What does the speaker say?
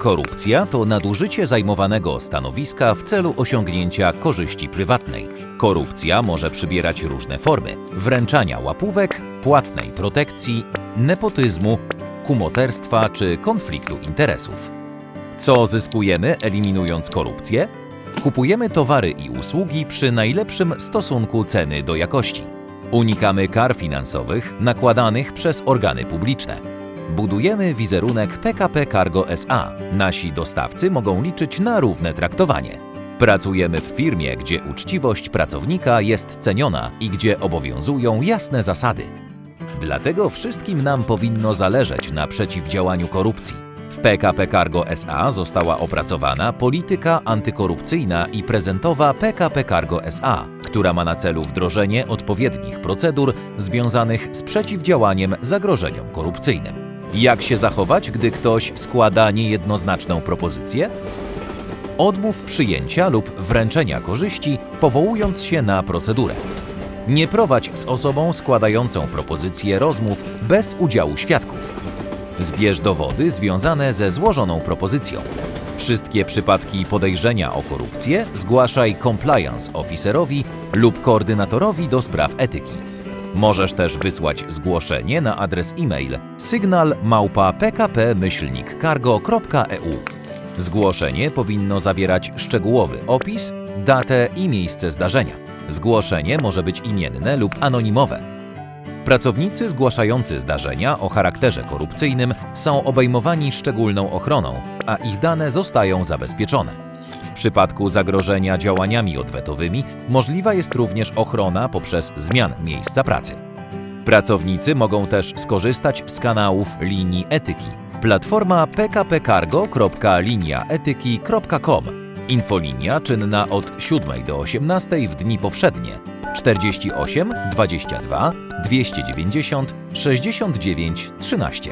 Korupcja to nadużycie zajmowanego stanowiska w celu osiągnięcia korzyści prywatnej. Korupcja może przybierać różne formy: wręczania łapówek, płatnej protekcji, nepotyzmu, kumoterstwa czy konfliktu interesów. Co zyskujemy eliminując korupcję? Kupujemy towary i usługi przy najlepszym stosunku ceny do jakości. Unikamy kar finansowych nakładanych przez organy publiczne. Budujemy wizerunek PKP Cargo SA. Nasi dostawcy mogą liczyć na równe traktowanie. Pracujemy w firmie, gdzie uczciwość pracownika jest ceniona i gdzie obowiązują jasne zasady. Dlatego wszystkim nam powinno zależeć na przeciwdziałaniu korupcji. W PKP Cargo SA została opracowana polityka antykorupcyjna i prezentowa PKP Cargo SA, która ma na celu wdrożenie odpowiednich procedur związanych z przeciwdziałaniem zagrożeniom korupcyjnym. Jak się zachować, gdy ktoś składa niejednoznaczną propozycję? Odmów przyjęcia lub wręczenia korzyści, powołując się na procedurę. Nie prowadź z osobą składającą propozycję rozmów bez udziału świadków. Zbierz dowody związane ze złożoną propozycją. Wszystkie przypadki podejrzenia o korupcję zgłaszaj compliance officerowi lub koordynatorowi do spraw etyki. Możesz też wysłać zgłoszenie na adres e-mail sygnal@pkp-cargo.eu. Zgłoszenie powinno zawierać szczegółowy opis, datę i miejsce zdarzenia. Zgłoszenie może być imienne lub anonimowe. Pracownicy zgłaszający zdarzenia o charakterze korupcyjnym są obejmowani szczególną ochroną, a ich dane zostają zabezpieczone. Przypadku zagrożenia działaniami odwetowymi możliwa jest również ochrona poprzez zmian miejsca pracy. Pracownicy mogą też skorzystać z kanałów linii etyki. Platforma pkpcargo.liniaetyki.com Infolinia czynna od 7 do 18 w dni powszednie 48 22 290 69 13